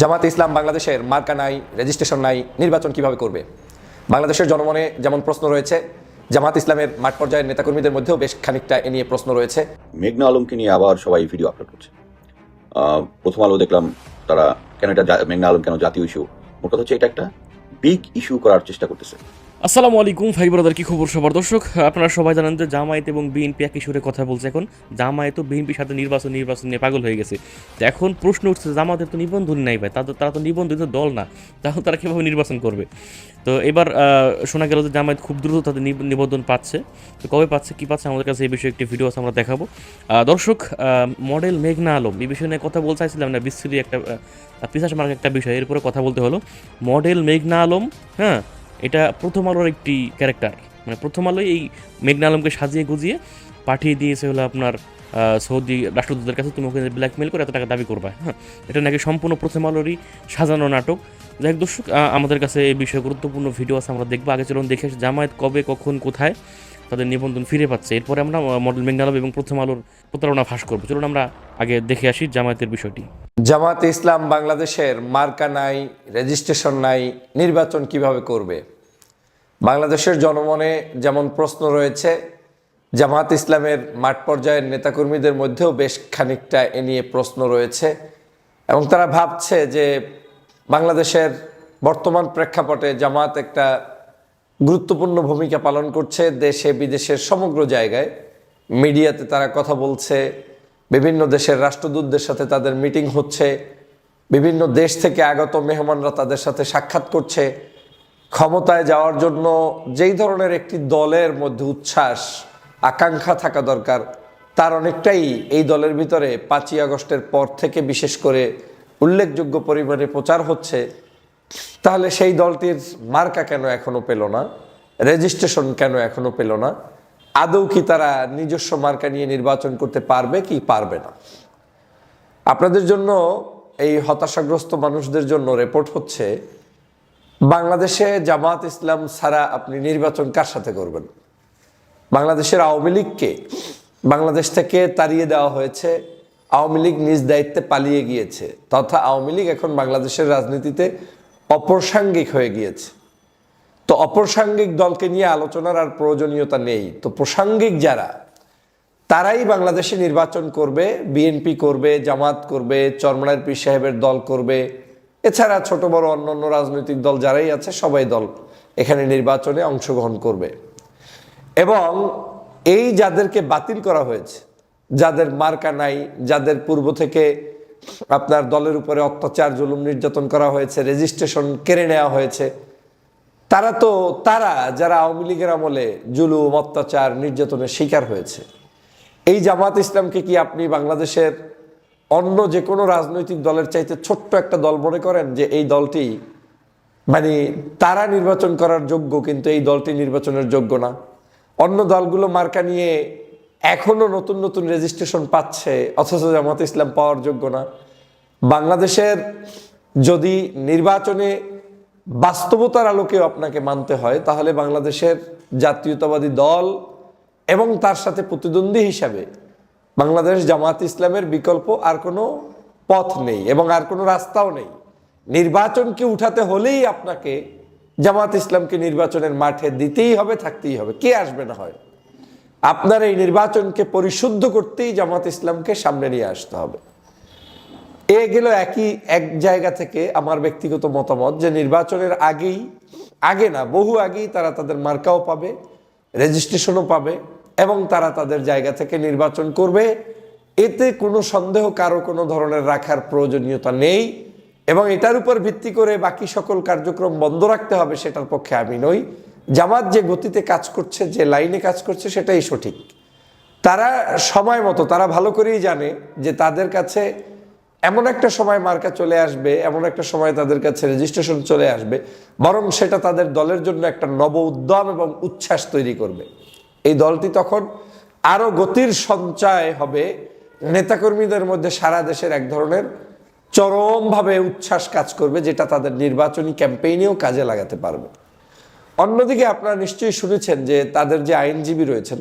জামাত ইসলাম বাংলাদেশের মার্কা নাই রেজিস্ট্রেশন নাই, নির্বাচন কীভাবে করবে? বাংলাদেশের জনমনে যেমন প্রশ্ন রয়েছে, জামাত ইসলামের মাঠ পর্যায়ের নেতাকর্মীদের মধ্যেও বেশ খানিকটা এ নিয়ে প্রশ্ন রয়েছে। মেঘনা আলমকে নিয়ে আবার সবাই ভিডিও আপলোড করছে। প্রথম আলো দেখলাম তারা কেন এটা মেঘনা আলম কেন জাতীয় ইস্যু মোট কথা হচ্ছে এটা একটা বিগ ইস্যু করার চেষ্টা করতেছে। আসসালামু আলাইকুম, ভাই ব্রাদার, কি খবর সবার? দর্শক, আপনারা সবাই জানেন যে জামায়াত এবং বিএনপি একই সুরে কথা বলছে এখন। জামায়াত ও বিএনপির সাথে নির্বাচন নির্বাচন নিয়ে পাগল হয়ে গেছে। তো এখন প্রশ্ন উঠছে জামাতের তো নিবন্ধন নাই ভাই, তাদের, তারা তো নিবন্ধিত দল না, তাহলে তারা কীভাবে নির্বাচন করবে? তো এবার শোনা গেল যে জামায়াত খুব দ্রুত তাদের নিবন্ধন পাচ্ছে। তো কবে পাচ্ছে, কী পাচ্ছে, আমাদের কাছে এই বিষয়ে একটি ভিডিও আছে, আমরা দেখাবো। দর্শক মডেল মেঘনা আলম, এই বিষয় নিয়ে কথা বলতে চাইছিলাম না বিশ্রী একটা পিসাস মার্ক একটা বিষয়, এরপরে কথা বলতে হলো। মডেল মেঘনা আলম হ্যাঁ এটা প্রথম আলোর একটি ক্যারেক্টার। মানে প্রথম আলোয় এই মেঘনা আলমকে সাজিয়ে গুজিয়ে পাঠিয়ে দিয়েছে হলো আপনার সৌদি রাষ্ট্রদূতের কাছে, তুমি ওখানে ব্ল্যাকমেল করে এত টাকা দাবি করবা? হ্যাঁ এটা নাকি সম্পূর্ণ প্রথম আলোরই সাজানো নাটক। যাই দর্শক আমাদের কাছে এই বিষয়ে গুরুত্বপূর্ণ ভিডিও আছে, আমরা দেখব। আগে চলুন দেখে জামায়াত কবে, কখন, কোথায় তাদের নিবন্ধন ফিরে পাচ্ছে। এরপরে আমরা মডেল মেঘনা আলম এবং প্রথম আলোর প্রতারণা ফাঁস করব। চলুন আমরা আগে দেখে আসি জামায়াতের বিষয়টি। জামাত ইসলাম বাংলাদেশের মার্কা নাই রেজিস্ট্রেশন নাই, নির্বাচন কীভাবে করবে? বাংলাদেশের জনমনে যেমন প্রশ্ন রয়েছে জামাত ইসলামের মাঠ পর্যায়ের নেতাকর্মীদের মধ্যেও বেশ খানিকটা এ নিয়ে প্রশ্ন রয়েছে এবং তারা ভাবছে যে বাংলাদেশের বর্তমান প্রেক্ষাপটে জামাত একটা গুরুত্বপূর্ণ ভূমিকা পালন করছে দেশে বিদেশের সমগ্র জায়গায়। মিডিয়াতে তারা কথা বলছে বিভিন্ন দেশের রাষ্ট্রদূতদের সাথে তাদের মিটিং হচ্ছে, বিভিন্ন দেশ থেকে আগত মেহমানরা তাদের সাথে সাক্ষাৎ করছে। ক্ষমতায় যাওয়ার জন্য যেই ধরনের একটি দলের মধ্যে উচ্ছ্বাস, আকাঙ্ক্ষা থাকা দরকার, তার অনেকটাই এই দলের ভিতরে পাঁচই আগস্টের পর থেকে বিশেষ করে উল্লেখযোগ্য পরিমাণে প্রচার হচ্ছে। তাহলে সেই দলটির মার্কা কেন এখনও পেল না? রেজিস্ট্রেশন কেন এখনও পেল না? আদৌ কি তারা নিজস্ব মার্কা নিয়ে নির্বাচন করতে পারবে কি পারবে না? আপনাদের জন্য এই হতাশাগ্রস্ত মানুষদের জন্য রিপোর্ট হচ্ছে, বাংলাদেশে জামাত ইসলাম ছাড়া আপনি নির্বাচন কার সাথে করবেন? বাংলাদেশের আওয়ামী লীগকে। বাংলাদেশ থেকে তাড়িয়ে দেওয়া হয়েছে, আওয়ামী লীগ নিজ দায়িত্বে পালিয়ে গিয়েছে, তথা আওয়ামী লীগ এখন বাংলাদেশের রাজনীতিতে অপ্রাসঙ্গিক হয়ে গিয়েছে। তো অপ্রাসঙ্গিক দলকে নিয়ে আলোচনার আর প্রয়োজনীয়তা নেই। তো প্রাসঙ্গিক যারা, তারাই বাংলাদেশে নির্বাচন করবে, বিএনপি করবে, জামাত করবে চরমনার পীর সাহেবের দল করবে। এছাড়া ছোট, বড় অন্য অন্য রাজনৈতিক দল যারাই আছে, সবাই দল এখানে নির্বাচনে অংশগ্রহণ করবে। এবং এই যাদেরকে বাতিল করা হয়েছে, যাদের মার্কা নাই, যাদের পূর্ব থেকে আপনার দলের উপরে অত্যাচার, জুলুম, নির্যাতন করা হয়েছে, রেজিস্ট্রেশন কেড়ে নেওয়া হয়েছে তারা তো, তারা যারা আওয়ামী লীগের আমলে জুলুম, অত্যাচার, নির্যাতনের শিকার হয়েছে। এই জামাত ইসলামকে কি আপনি বাংলাদেশের অন্য যে কোনো রাজনৈতিক দলের চাইতে ছোট্ট একটা দল মনে করেন যে এই দলটি মানে তারা নির্বাচন করার যোগ্য কিন্তু এই দলটি নির্বাচনের যোগ্য না? অন্য দলগুলো মার্কা নিয়ে এখনও নতুন নতুন রেজিস্ট্রেশন পাচ্ছে, অথচ জামাত ইসলাম পাওয়ার যোগ্য না। বাংলাদেশের যদি নির্বাচনে বাস্তবতার আলোকেও আপনাকে মানতে হয়, তাহলে বাংলাদেশের জাতীয়তাবাদী দল এবং তার সাথে প্রতিদ্বন্দ্বী হিসাবে বাংলাদেশ জামাত ইসলামের বিকল্প আর কোনো পথ নেই এবং আর কোনো রাস্তাও নেই। নির্বাচনকে উঠাতে হলেই আপনাকে জামাত ইসলামকে নির্বাচনের মাঠে দিতেই হবে, থাকতেই হবে। কে আসবে না হয়? আপনার এই নির্বাচনকে পরিশুদ্ধ করতেই জামাত ইসলামকে সামনে নিয়ে আসতে হবে। এ গেল একই, এক জায়গা থেকে আমার ব্যক্তিগত মতামত যে নির্বাচনের আগেই, আগে না, বহু আগেই তারা তাদের মার্কাও পাবে, রেজিস্ট্রেশনও পাবে এবং তারা তাদের জায়গা থেকে নির্বাচন করবে। এতে কোনো সন্দেহ কারও কোনো ধরনের রাখার প্রয়োজনীয়তা নেই এবং এটার উপর ভিত্তি করে বাকি সকল কার্যক্রম বন্ধ রাখতে হবে সেটার পক্ষে আমি নই। জামাত যে গতিতে কাজ করছে, যে লাইনে কাজ করছে সেটাই সঠিক। তারা সময় মতো, তারা ভালো করেই জানে যে তাদের কাছে এমন একটা সময় মার্কা চলে আসবে, এমন একটা সময় তাদের কাছে রেজিস্ট্রেশন চলে আসবে, বরং সেটা তাদের দলের জন্য একটা নব উদ্যম এবং উচ্ছ্বাস তৈরি করবে। এই দলটি তখন আরও গতির সঞ্চয় হবে, নেতাকর্মীদের মধ্যে সারা দেশের এক ধরনের চরমভাবে উচ্ছ্বাস কাজ করবে, যেটা তাদের নির্বাচনী ক্যাম্পেইনেও কাজে লাগাতে পারবে। অন্যদিকে আপনারা নিশ্চয়ই শুনেছেন যে তাদের যে আইনজীবী রয়েছেন,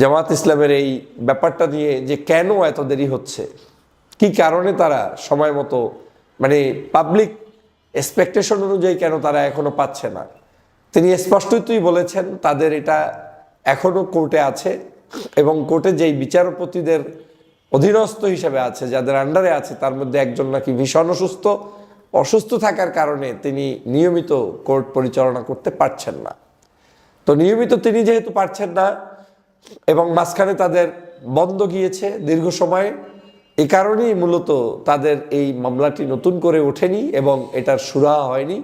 জামাত ইসলামের এই ব্যাপারটা নিয়ে যে কেন এত দেরি হচ্ছে কি কারণে তারা সময় মতো মানে পাবলিক এক্সপেকটেশন অনুযায়ী কেন তারা এখনও পাচ্ছে না? তিনি স্পষ্টতই বলেছেন, তাদের এটা এখনও কোর্টে আছে এবং কোর্টে যেই বিচারপতিদের অধীনস্থ হিসেবে আছে, যাদের আন্ডারে আছে, তার মধ্যে একজন নাকি ভীষণ অসুস্থ অসুস্থ থাকার কারণে তিনি নিয়মিত কোর্ট পরিচালনা করতে পারছেন না। তো নিয়মিত তিনি যেহেতু পারছেন না এবং মাঝখানে তাদের বন্ধ গিয়েছে দীর্ঘ সময় এই কারণেই মূলত তাদের এই মামলাটি নতুন করে ওঠেনি এবং এটার সুরাহা হয়নি।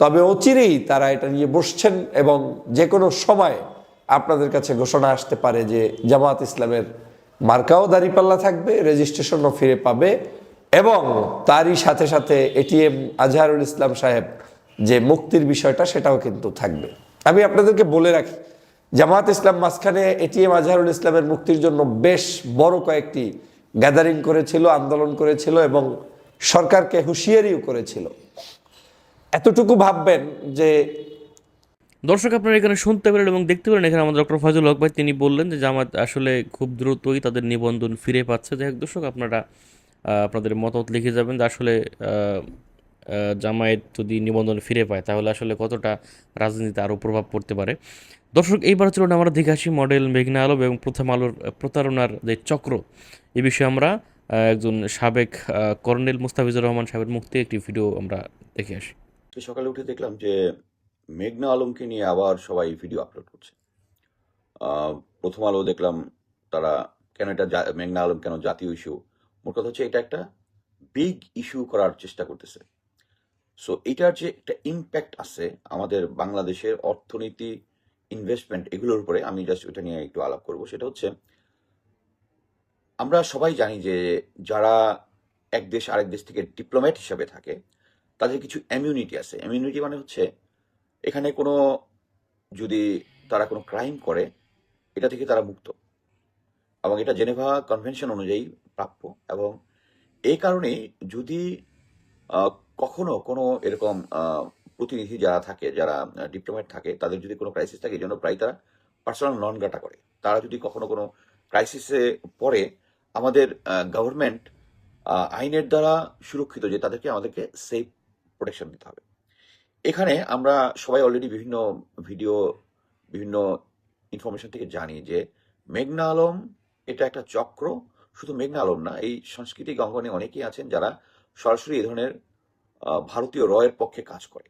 তবে অচিরেই তারা এটা নিয়ে বসছেন এবং যে কোনো সময় আপনাদের কাছে ঘোষণা আসতে পারে যে জামাত ইসলামের মার্কাও দাঁড়িপাল্লা থাকবে, রেজিস্ট্রেশনও ফিরে পাবে এবং তারই সাথে সাথে এটিএম আজহারুল ইসলাম সাহেব যে মুক্তির বিষয়টা সেটাও কিন্তু থাকবে। আমি আপনাদেরকে বলে রাখি, জামাত ইসলাম মাঝখানে এটিএম আজহারুল ইসলামের মুক্তির জন্য বেশ বড় কয়েকটি গ্যাদারিং করেছিল, আন্দোলন করেছিল এবং সরকারকে হুঁশিয়ারিও করেছিল। এতটুকু ভাববেন যে দর্শক, আপনারা এখানে শুনতে পারেন এবং দেখতে পারেন এখানে আমাদের ডক্টর ফাজুল হক ভাই। তিনি বললেন যে জামাত আসলে খুব দ্রুতই তাদের নিবন্ধন ফিরে পাচ্ছে। যাই দর্শক, আপনারা আপনাদের মতামত লিখে যাবেন যে আসলে জামায়াত যদি নিবন্ধন ফিরে পায়, তাহলে আসলে কতটা রাজনীতিতে আরও প্রভাব পড়তে পারে? দর্শক, এইবার চলুন আমরা দেখে আসি মডেল মেঘনা আলম এবং প্রথম আলোর প্রতারণার যে চক্র, এ বিষয়ে আমরা একজন সাবেক কর্নেল মুস্তাফিজুর রহমান সাহেবের মুক্তি একটি ভিডিও আমরা দেখে আসি। সকালে উঠে দেখলাম যে মেঘনা আলমকে নিয়ে আবার সবাই ভিডিও আপলোড করছে। প্রথম আলো দেখলাম তারা কেন এটা মেঘনা আলম কেন জাতীয় ইস্যু মোট কথা হচ্ছে এটা একটা বিগ ইস্যু করার চেষ্টা করতেছে। সো এটার যে একটা ইম্প্যাক্ট আছে আমাদের বাংলাদেশের অর্থনীতি ইনভেস্টমেন্ট এগুলোর উপরে, আমি জাস্ট এটা নিয়ে একটু আলাপ করব। সেটা হচ্ছে, আমরা সবাই জানি যে যারা এক দেশ আরেক দেশ থেকে ডিপ্লোম্যাট হিসাবে থাকে, তাদের কিছু ইমিউনিটি আছে। ইমিউনিটি মানে হচ্ছে, এখানে কোনো যদি তারা কোনো ক্রাইম করে, এটা থেকে তারা মুক্ত। এবং এটা জেনেভা কনভেনশন অনুযায়ী প্রাপ্য। এবং এই কারণেই যদি কখনো কোনো এরকম প্রতিনিধি যারা থাকে, যারা ডিপ্লোম্যাট থাকে, তাদের যদি কোনো ক্রাইসিস থাকে, এই জন্য প্রায় তারা পার্সোনাল নন গাটা করে। তারা যদি কখনো কোনো ক্রাইসিসে পড়ে, আমাদের গভর্নমেন্ট আইনের দ্বারা সুরক্ষিত যে তাদেরকে আমাদেরকে সেফ প্রোটেকশন দিতে হবে। এখানে আমরা সবাই অলরেডি বিভিন্ন ভিডিও বিভিন্ন ইনফরমেশন থেকে জানি যে মেঘনা আলম এটা একটা চক্র। শুধু মেঘনা আলম না, এই সাংস্কৃতিক অঙ্গনে অনেকেই আছেন যারা সরাসরি এই ধরনের ভারতীয় রয়ের পক্ষে কাজ করে।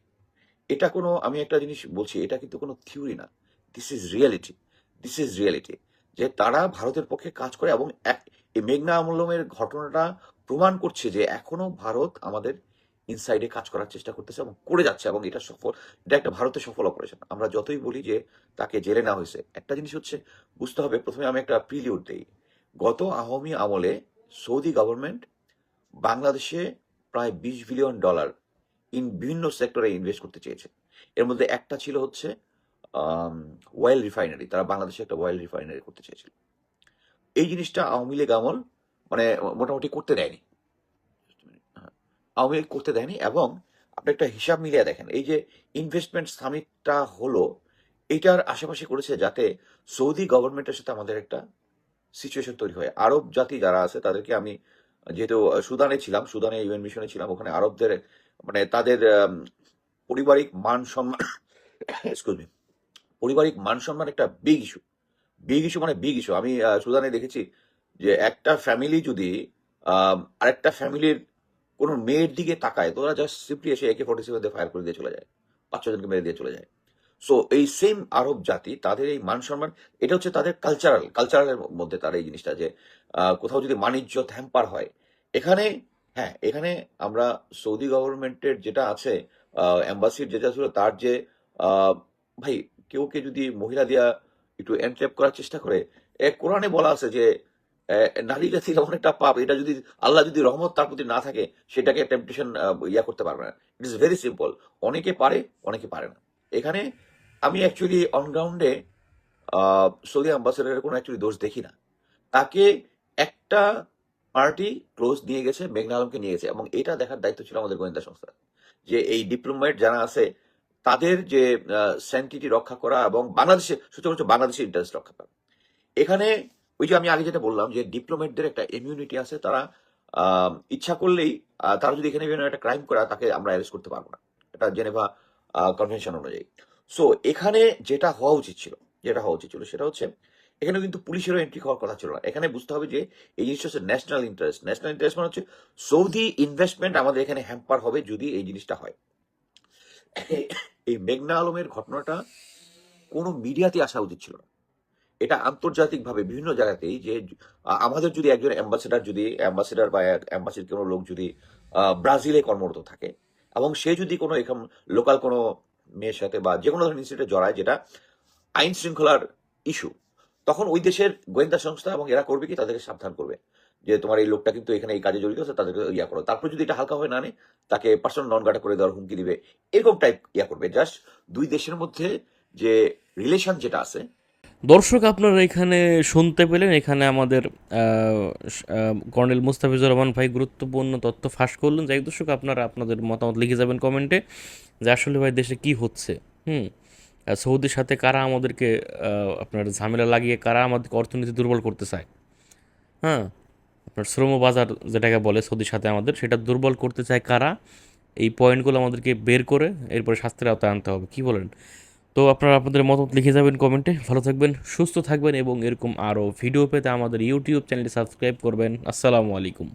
এটা কোনো, আমি একটা জিনিস বলছি, এটা কিন্তু কোনো থিওরি না। This is reality this is reality যে তারা ভারতের পক্ষে কাজ করে এবং এক- এই মেঘনা আমলমের ঘটনাটা প্রমাণ করছে যে এখনও ভারত আমাদের ইনসাইডে কাজ করার চেষ্টা করতেছে এবং করে যাচ্ছে এবং এটা সফল, এটা একটা ভারতের সফল অপারেশন আমরা যতই বলি যে তাকে জেলে নেওয়া হয়েছে, একটা জিনিস হচ্ছে, বুঝতে হবে, প্রথমে আমি একটা প্রিলিউড দিই। গত আওয়ামী আমলে সৌদি গভর্নমেন্ট বাংলাদেশে প্রায় বিশ বিলিয়ন ডলার ইন বিভিন্ন সেক্টরে ইনভেস্ট করতে চেয়েছে। এর মধ্যে একটা ছিল হচ্ছে ওয়েল রিফাইনারি তারা বাংলাদেশে একটা ওয়েল রিফাইনারি করতে চেয়েছিল। এই জিনিসটা আওয়ামী লীগ আমল মানে মোটামুটি করতে দেয়নি। আওয়ামী লীগ করতে দেয়নি এবং আপনি একটা হিসাব মিলিয়ে দেখেন, এই যে ইনভেস্টমেন্ট সামিটটা হলো, এটার আশেপাশে করেছে যাতে সৌদি গভর্নমেন্টের সাথে আমাদের একটা সিচুয়েশন তৈরি হয়। আরব জাতি যারা আছে, তাদেরকে আমি যেহেতু সুদানে ছিলাম, সুদানে ইউএন মিশনে ছিলাম, ওখানে আরবদের মানে তাদের পারিবারিক মান সম্মান এক্সকিউজ পারিবারিক মান সম্মান একটা বিগ ইস্যু বিগ ইস্যু মানে বিগ ইস্যু আমি সুদানে দেখেছি যে একটা ফ্যামিলি যদি আরেকটা ফ্যামিলির কোনো মেয়ের দিকে তাকায়, তো ওরা জাস্ট সিম্পলি এসে একে ফোর্টি সেভেন ফায়ার করে দিয়ে চলে যায়, পাঁচ ছজনকে মেরে দিয়ে চলে যায়। সো এই সেম আরব জাতি, তাদের এই মান সম্মান, এটা হচ্ছে তাদের কালচারাল কালচারালের মধ্যে তার এই জিনিসটা যে কোথাও যদি বাণিজ্য হ্যাম্পার হয়, এখানে হ্যাঁ এখানে আমরা সৌদি গভর্নমেন্টের যেটা আছে এম্বাসির যেটা ছিল, তার যে ভাই, কেউ কে যদি মহিলা দিয়া একটু এনট্রেপ করার চেষ্টা করে, এ কোরআনে বলা আছে যে নারী জাতির এমন একটা পাপ, এটা যদি আল্লাহ যদি রহমত তার প্রতি না থাকে, সেটাকে টেম্পটেশন ইয়া করতে পারবে না। ইট ইস ভেরি সিম্পল অনেকে পারে অনেকে পারে না। এখানে আমি অ্যাকচুয়ালি অনগ্রাউন্ডে সৌদি অ্যাম্বাসেডারের কোনো অ্যাকচুয়ালি দোষ দেখি না। তাকে একটা পার্টি ক্লোজ নিয়ে গেছে, মেঘনা আলমকে নিয়ে গেছে। এবং এটা দেখার দায়িত্ব ছিল আমাদের গোয়েন্দা সংস্থা। যে এই ডিপ্লোমেট যারা আছে, তাদের যে স্যান্টিটি রক্ষা করা এবং বাংলাদেশে শুধুমাত্র বাংলাদেশের ইন্টারেস্ট রক্ষা করা। এখানে ওই যে আমি আগে যেটা বললাম যে ডিপ্লোমেটদের একটা ইমিউনিটি আছে, তারা ইচ্ছা করলেই তারা যদি এখানে একটা ক্রাইম করে, তাকে আমরা অ্যারেস্ট করতে পারব না। এটা জেনেভা কনভেনশন অনুযায়ী। সো এখানে যেটা হওয়া উচিত ছিল, যেটা হওয়া উচিত ছিল সেটা হচ্ছে, এখানে কিন্তু পুলিশেরও এন্ট্রি হওয়ার কথা ছিল না। এখানে বুঝতে হবে যে এই জিনিসটা হচ্ছে ন্যাশনাল ইন্টারেস্ট ন্যাশনাল ইন্টারেস্ট মানে হচ্ছে সৌদি ইনভেস্টমেন্ট আমাদের এখানে হ্যাম্পার হবে যদি এই জিনিসটা হয়। এই মেঘনা আলমের ঘটনাটা কোনো মিডিয়াতে আসা উচিত ছিল না। এটা আন্তর্জাতিকভাবে বিভিন্ন জায়গাতেই যে আমাদের যদি একজন অ্যাম্বাসেডার যদি অ্যাম্বাসেডার বা অ্যাম্বাসির কোনো লোক যদি ব্রাজিলে কর্মরত থাকে এবং সে যদি কোনো এখান লোকাল কোনো মেয়ের সাথে বা যে কোনো ধরনের ইনস্টিটিউটে জড়ায়, যেটা আইন শৃঙ্খলার ইস্যু তখন ওই দেশের গোয়েন্দা সংস্থা এবং এরা করবে কি? তাদেরকে সাবধান করবে। যে তোমার এই লোকটা কিন্তু এখানে এই কাজে জড়িত আছে তাদেরকে ইয়া করো। তারপর যদি এটা হালকা হয়ে না তাকে পার্সোনাল নন গার্ডা করে দেওয়ার হুমকি দিবে। এরকম টাইপ ইয়া করবে। জাস্ট দুই দেশের মধ্যে যে রিলেশন যেটা আছে দর্শক, আপনারা এখানে শুনতে পেলেন, এখানে আমাদের কর্নেল মুস্তাফিজুর রহমান ভাই গুরুত্বপূর্ণ তথ্য ফাঁস করলেন। যাই দর্শক, আপনারা আপনাদের মতামত লিখে যাবেন কমেন্টে যে আসলে ভাই দেশে কি হচ্ছে, হুম? সৌদির সাথে কারা আমাদেরকে আপনার ঝামেলা লাগিয়ে কারা আমাদেরকে অর্থনীতি দুর্বল করতে চায় হ্যাঁ? আপনার শ্রম বাজার যেটাকে বলে সৌদির সাথে আমাদের, সেটা দুর্বল করতে চায় কারা? এই পয়েন্টগুলো আমাদেরকে বের করে এরপরে শাস্তির আওতায় আনতে হবে। কি বলেন? তো আপনারা আপনাদের মতামত লিখে যাবেন কমেন্টে ভালো থাকবেন, সুস্থ থাকবেন এবং এরকম আরও ভিডিও পেতে আমাদের ইউটিউব চ্যানেলটি সাবস্ক্রাইব করবেন। আসসালামু আলাইকুম।